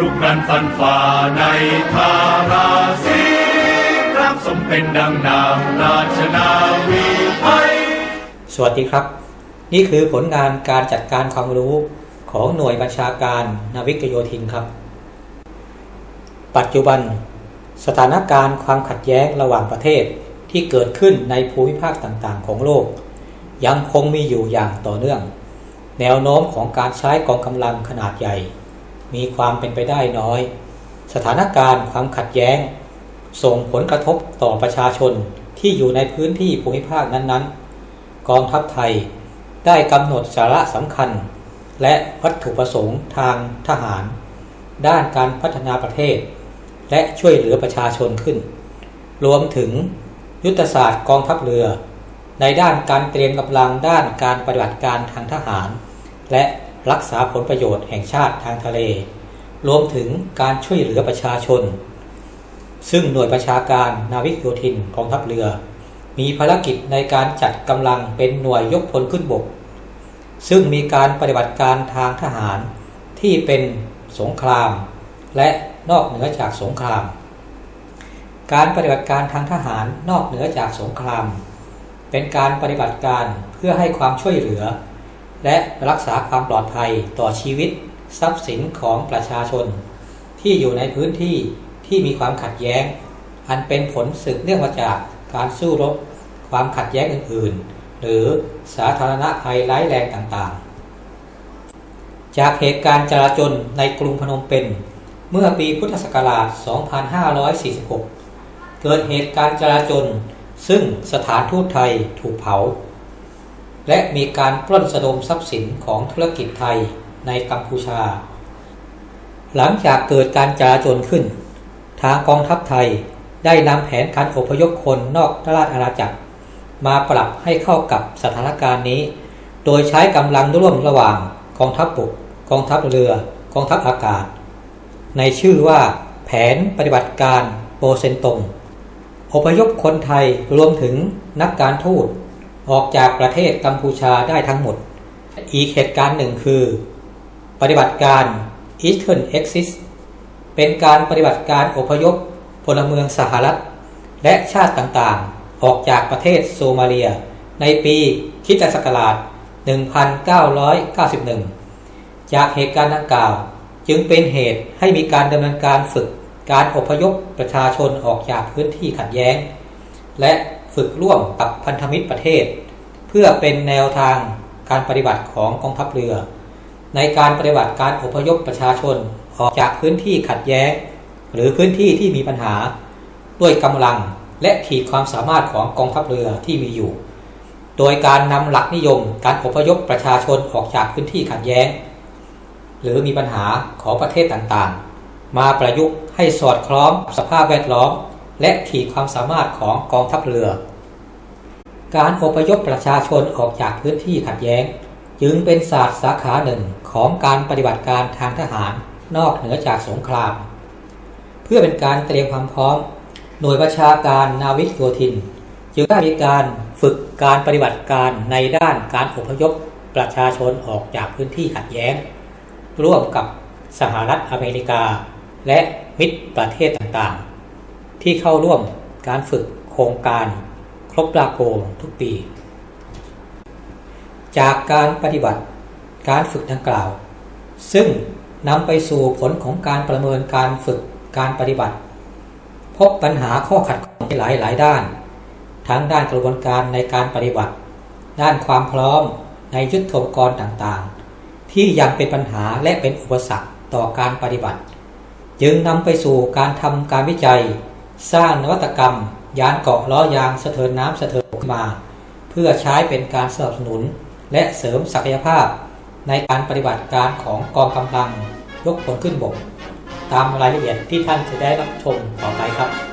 รุกนั้นฟันฝ่าในทาราศีรับสมเป็นดังนามราชนาวีไทยสวัสดีครับ นี่คือผลงานการจัดการความรู้ของหน่วยบัญชาการนาวิกโยธินครับ ปัจจุบัน สถานการณ์ความขัดแย้งระหว่างประเทศที่เกิดขึ้นในภูมิภาคต่างๆ ของโลก ยังคงมีอยู่อย่างต่อเนื่อง แนวโน้มของการใช้กองกำลังขนาดใหญ่ มีความเป็นไปได้น้อย สถานการณ์ความขัดแย้ง ส่งผลกระทบต่อประชาชนที่อยู่ในพื้นที่ภูมิภาคนั้นๆ กองทัพไทยได้กำหนดสาระสำคัญ และวัตถุประสงค์ทางทหาร ด้านการพัฒนาประเทศ และช่วยเหลือประชาชนขึ้น รวมถึงยุทธศาสตร์กองทัพเรือ ในด้านการเตรียมกำลังด้านการปฏิบัติการทางทหาร และ รักษาผลประโยชน์แห่งชาติทางทะเล รวมถึงการช่วยเหลือประชาชน ซึ่งหน่วยประชาการนาวิกโยธินกองทัพเรือ มีภารกิจในการจัดกำลังเป็นหน่วยยกพลขึ้นบก ซึ่งมีการปฏิบัติการทางทหารที่เป็นสงคราม และนอกเหนือจากสงคราม การปฏิบัติการทางทหารนอกเหนือจากสงคราม เป็นการปฏิบัติการเพื่อให้ความช่วยเหลือ และรักษาความปลอดภัยต่อชีวิต ทรัพย์สินของประชาชน ที่อยู่ในพื้นที่ที่มีความขัดแย้ง อันเป็นผลสืบเนื่องมาจากการสู้รบ ความขัดแย้งอื่น ๆ หรือสาธารณภัยร้ายแรงต่างๆ จากเหตุการณ์จลาจลในกรุงพนมเปญเมื่อปีพุทธศักราช 2546 เกิดเหตุการณ์จลาจลซึ่งสถานทูตไทยถูกเผา และมีการปล้นสะดมทรัพย์สินของธุรกิจไทยในกัมพูชา หลังจากเกิดการจลาจลขึ้น ทางกองทัพไทยได้นำแผนการอพยพคนนอกราชอาณาจักร มาปรับให้เข้ากับสถานการณ์นี้ โดยใช้กำลังร่วมระหว่างกองทัพบกกองทัพเรือ กองทัพอากาศ ในชื่อว่าแผนปฏิบัติการโปเซนตงอพยพคนไทยรวมถึงนักการทูต ออกจากประเทศกัมพูชาได้ทั้งหมด อีกเหตุการณ์หนึ่งคือ ปฏิบัติการ Eastern Axis เป็นการปฏิบัติการอพยพพลเมืองสหรัฐ และชาติต่างๆ ออกจากประเทศโซมาเลีย ในปีคริสตศักราช 1991 จากเหตุการณ์ดังกล่าวจึงเป็นเหตุให้มีการดำเนินการฝึกการอพยพประชาชนออกจากพื้นที่ขัดแย้ง และ ฝึกร่วมกับพันธมิตรประเทศ เพื่อเป็นแนวทางการปฏิบัติของกองทัพเรือ ในการปฏิบัติการอพยพประชาชนออกจากพื้นที่ขัดแย้ง หรือพื้นที่ที่มีปัญหา ด้วยกำลังและขีดความสามารถของกองทัพเรือที่มีอยู่ โดยการนำหลักนิยมการอพยพประชาชนออกจากพื้นที่ขัดแย้ง หรือมีปัญหาของประเทศต่างๆ มาประยุกต์ให้สอดคล้องสภาพแวดล้อม และขีดความสามารถของกองทัพเรือ การอพยพประชาชนออกจากพื้นที่ขัดแย้ง จึงเป็นศาสตร์สาขาหนึ่งของการปฏิบัติการทางทหารนอกเหนือจากสงคราม เพื่อเป็นการเตรียมความพร้อม หน่วยประชาการนาวิกโยธิน จึงได้มีการฝึกการปฏิบัติการในด้านการอพยพประชาชนออกจากพื้นที่ขัดแย้ง ร่วมกับสหรัฐอเมริกา และมิตรประเทศต่างๆ ที่เข้าร่วมการฝึกโครงการครบปราโกทุกปี จากการปฏิบัติการฝึกดังกล่าว ซึ่งนำไปสู่ผลของการประเมินการฝึกการปฏิบัติ พบปัญหาข้อขัดข้องในหลายหลายด้าน ทั้งด้านกระบวนการในการปฏิบัติ ด้านความพร้อมในยุทธปกรต่างๆ ที่ยังเป็นปัญหาและเป็นอุปสรรคต่อการปฏิบัติ จึงนำไปสู่การทำการวิจัย สร้างนวัตกรรม ยานเกาะล้อยางสะเทินน้ำสะเทินมา เพื่อใช้เป็นการสนับสนุน และเสริมศักยภาพ ในการปฏิบัติการของกองกำลังยกพลขึ้นบก ตามรายละเอียดที่ท่านจะได้รับชมต่อไปครับ